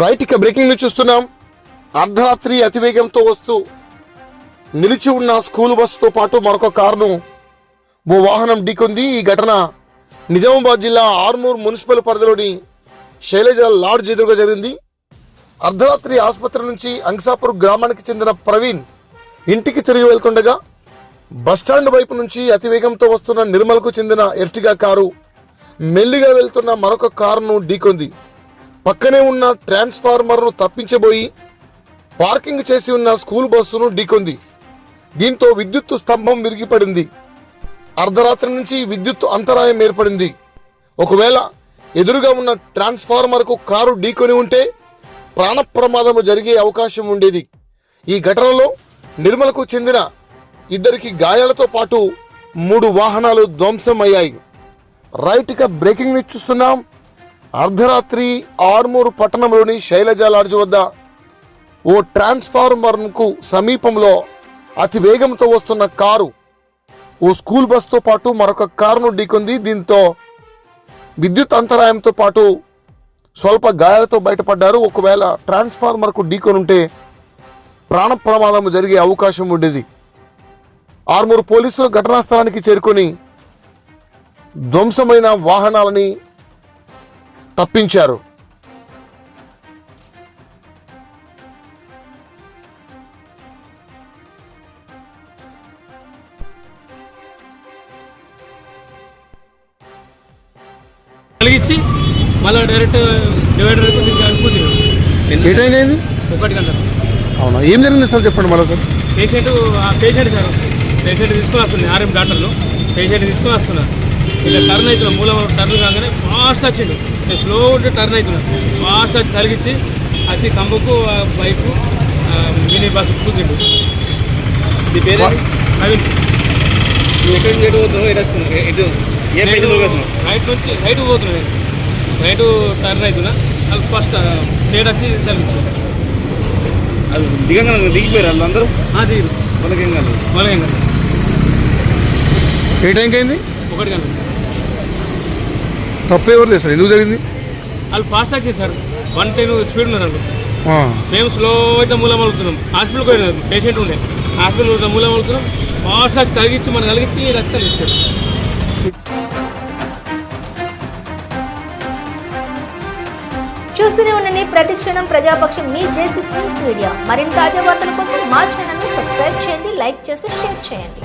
Right ఇక breaking news చూస్తున్నాం. అర్ధరాత్రి అతివేగంతో వస్తూ నిలిచి ఉన్న స్కూల్ బస్సుతో పాటు మరొక కారును ఓ వాహనం ఢీకొంది. ఈ ఘటన నిజామాబాద్ జిల్లా ఆర్మూర్ మున్సిపల్ పరిధిలోని శైలజ లాడ్జ్ ఎదురుగా జరిగింది. అర్ధరాత్రి ఆసుపత్రి నుంచి అంకసాపూర్ గ్రామానికి చెందిన ప్రవీణ్ ఇంటికి తిరిగి వెళ్తుండగా బస్టాండ్ వైపు నుంచి అతివేగంతో వస్తున్న నిర్మల్కు చెందిన ఎర్టిగా కారు మెల్లిగా వెళ్తున్న మరొక కారును ఢీకొంది. పక్కనే ఉన్న ట్రాన్స్ఫార్మర్ను తప్పించబోయి పార్కింగ్ చేసి ఉన్న స్కూల్ బస్సును ఢీకొంది. దీంతో విద్యుత్తు స్తంభం విరిగిపడింది. అర్ధరాత్రి నుంచి విద్యుత్ అంతరాయం ఏర్పడింది. ఒకవేళ ఎదురుగా ఉన్న ట్రాన్స్ఫార్మర్కు కారు ఢీకొని ఉంటే ప్రాణ ప్రమాదము జరిగే అవకాశం ఉండేది. ఈ ఘటనలో నిర్మలకు చెందిన ఇద్దరికి గాయాలతో పాటు మూడు వాహనాలు ధ్వంసం అయ్యాయి రైట్గా బ్రేకింగ్ న్యూస్ చూస్తున్నాం. అర్ధరాత్రి ఆర్మూరు పట్టణంలోని శైలజ లాడ్జ్ వద్ద ఓ ట్రాన్స్ఫార్మర్కు సమీపంలో అతి వేగంతో వస్తున్న కారు ఓ స్కూల్ బస్తో పాటు మరొక కారును ఢీకొంది. దీంతో విద్యుత్ అంతరాయంతో పాటు స్వల్ప గాయాలతో బయటపడ్డారు. ఒకవేళ ట్రాన్స్ఫార్మర్కు ఢీకొని ఉంటే ప్రాణ ప్రమాదం జరిగే అవకాశం ఉండేది. ఆర్మూరు పోలీసులు ఘటనా స్థలానికి చేరుకొని ధ్వంసమైన వాహనాలని తప్పించారు. కలిగించి మళ్ళీ డైరెక్ట్ డివైడర్ ఒకటి గంట. అవునా? ఏం జరిగింది సార్ చెప్పండి మళ్ళీ సార్. పేషెంట్ ఆ పేషెంట్ సార్ పేషెంట్ తీసుకొని వస్తుంది ఆర్ఎం డాక్టర్లు. పేషెంట్ తీసుకొని వస్తున్నా ఇలా టర్న్ అవుతున్నా మూలం టర్న్ కాగానే ఫాస్ట్ వచ్చిండు. నేను స్లో ఉంటే టర్న్ అవుతున్నా ఫాస్ట్ వచ్చి కలిగించి అతి కంబకు ఆ బైక్ మినీ బస్ కూర్చుండు. నీ పేరు నవీన్ నువ్వు ఎక్కడి ఎటు పోతున్నావు ఎటు వస్తున్నావు ఎటు? ఏ రైట్ నుంచి రైట్ పోతున్నా నేను. రైట్ టర్న్ అవుతున్నా అది ఫస్ట్ స్టేట్ వచ్చి కలిగించాను అది దిగంగా దిగిపోయారు వాళ్ళందరూ? దిగు వాళ్ళకి ఏం కాదు మళ్ళీ ఇంకా ఏ టైంకి అయింది? ఒకటి గంట తప్పు ఎవరు లేదు సార్. ఎందుకు జరిగింది? వాళ్ళు ఫాస్ట్ వచ్చింది సార్ వన్ టెన్ స్పీడ్ ఉన్నారు వాళ్ళు. ఆ, మేము స్లో అయితే మూలం హాస్పిటల్కి పోయినాం. పేషెంట్ ఉండే. హాస్పిటల్ మూలం అలుగుతున్నాం ఫాస్ట్ వచ్చి తగిలించి మనం కలిగించి రక్తాలు ఇచ్చారు. చూస్తూనే ఉండండి. ప్రతి క్షణం ప్రజాపక్షం మీ జే సిక్స్ న్యూస్ మీడియా. మరిన్ని తాజా వార్తల కోసం మా ఛానల్ని సబ్స్క్రైబ్ చేయండి లైక్ చేసి షేర్ చేయండి.